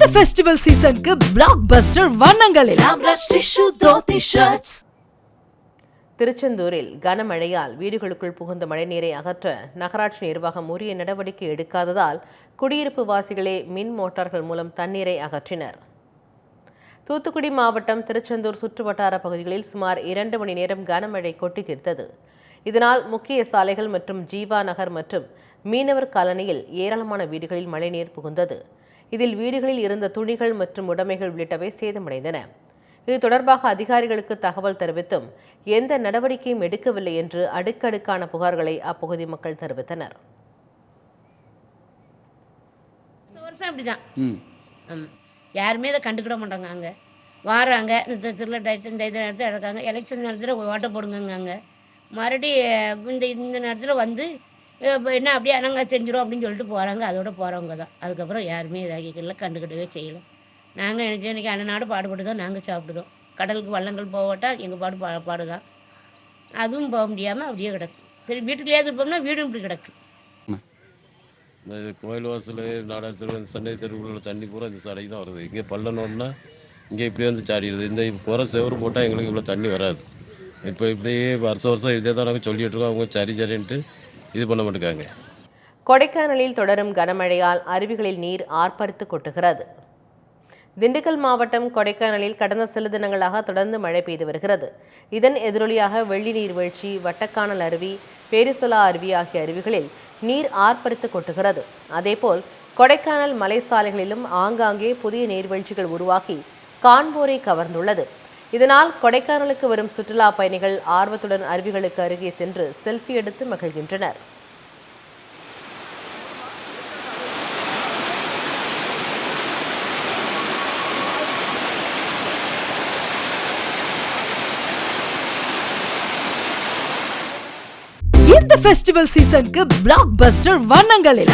இந்த ஃபெஸ்டிவல் சீசனுக்கு பிளாக் பஸ்டர் வண்ணங்களில். திருச்செந்தூரில் கனமழையால் வீடுகளுக்குள் புகுந்த மழைநீரை அகற்ற நகராட்சி நிர்வாகம் உரிய நடவடிக்கை எடுக்காததால் குடியிருப்பு வாசிகளே மின் மோட்டார்கள் மூலம் தண்ணீரை அகற்றினர். தூத்துக்குடி மாவட்டம் திருச்செந்தூர் சுற்றுவட்டார பகுதிகளில் சுமார் இரண்டு மணி நேரம் கனமழை கொட்டி இதனால் முக்கிய சாலைகள் மற்றும் ஜீவா நகர் மற்றும் மீனவர் காலனியில் ஏராளமான வீடுகளில் மழைநீர் புகுந்தது. இதில் வீடுகளில் இருந்த துணிகள் மற்றும் உடைமைகள் உள்ளிட்டவை சேதமடைந்தன. இது தொடர்பாக அதிகாரிகளுக்கு தகவல் தெரிவித்தும் எந்த நடவடிக்கையும் எடுக்கவில்லை என்று அடுக்கடுக்கான புகார்களை அப்பகுதி மக்கள் தெரிவித்தனர். வருஷம் வருஷம் அப்படி தான் ஆமாம் யாருமே இதை கண்டுக்கிட மாட்டாங்க அங்கே. வாராங்க இந்த திருவிழா டயத்து இந்த இது நேரத்தில் நடக்காங்க எலெக்ஷன் நேரத்தில் ஓட்டை போடுங்கங்க அங்கே. மறுபடி இந்த இந்த நேரத்தில் வந்து இப்ப என்ன அப்படியே அனங்க செஞ்சிடும் அப்படின்னு சொல்லிட்டு போகிறாங்க அதோட போகிறவங்க தான். அதுக்கப்புறம் யாருமே இதாகிக்கல கண்டுக்கிடவே செய்யலை. நாங்கள் நினச்சோம் இன்றைக்கி அண்ணனாடு பாடுபடுதோம் நாங்கள் சாப்பிடுதோம் கடலுக்கு வள்ளங்கள் போகட்டா எங்கள் பாடு பா பாடுதான். அதுவும் போக முடியாமல் அப்படியே கிடக்கு. சரி வீட்டுக்குள்ளேயே இருப்போம்னா வீடும் இப்படி கிடக்கு. இந்த கோயில் வாசல் சண்டை தெருவுல உள்ள தண்ணி பூரா இந்த சடைக்கு தான் வருது. இங்கே பள்ளனோன்னா இங்கே இப்படியே வந்து சாடிடுது. இந்த குறை செவரு போட்டால் எங்களுக்கு இவ்வளோ தண்ணி வராது. இப்போ இப்படியே வருஷம் வருஷம் இதே தான் நாங்கள் சொல்லிட்டு இருக்கோம். அவங்க சரி சரின்ட்டு இது பண்ண மாட்டேங்காங்க. கொடைக்கானலில் தொடரும் கனமழையால் அருவிகளில் நீர் ஆர்ப்பரித்து கொட்டுகிறது. திண்டுக்கல் மாவட்டம் கொடைக்கானலில் கடந்த சில தினங்களாக தொடர்ந்து மழை பெய்து வருகிறது. இதன் எதிரொலியாக வெள்ளி நீர்வீழ்ச்சி வட்டக்கானல் அருவி பேரிசலா அருவி ஆகிய அருவிகளில் நீர் ஆர்ப்பரித்து கொட்டுகிறது. அதேபோல் கொடைக்கானல் மலை சாலைகளிலும் ஆங்காங்கே புதிய நீர்வீழ்ச்சிகள் உருவாகி காண்போரை கவர்ந்துள்ளது. இதனால் கொடைக்கானலுக்கு வரும் சுற்றுலா பயணிகள் ஆர்வத்துடன் அருவிகளுக்கு அருகே சென்று செல்ஃபி எடுத்து மகிழ்கின்றனர். இந்த ஃபெஸ்டிவல் சீசனுக்கு பிளாக் பஸ்டர் வண்ணங்களில்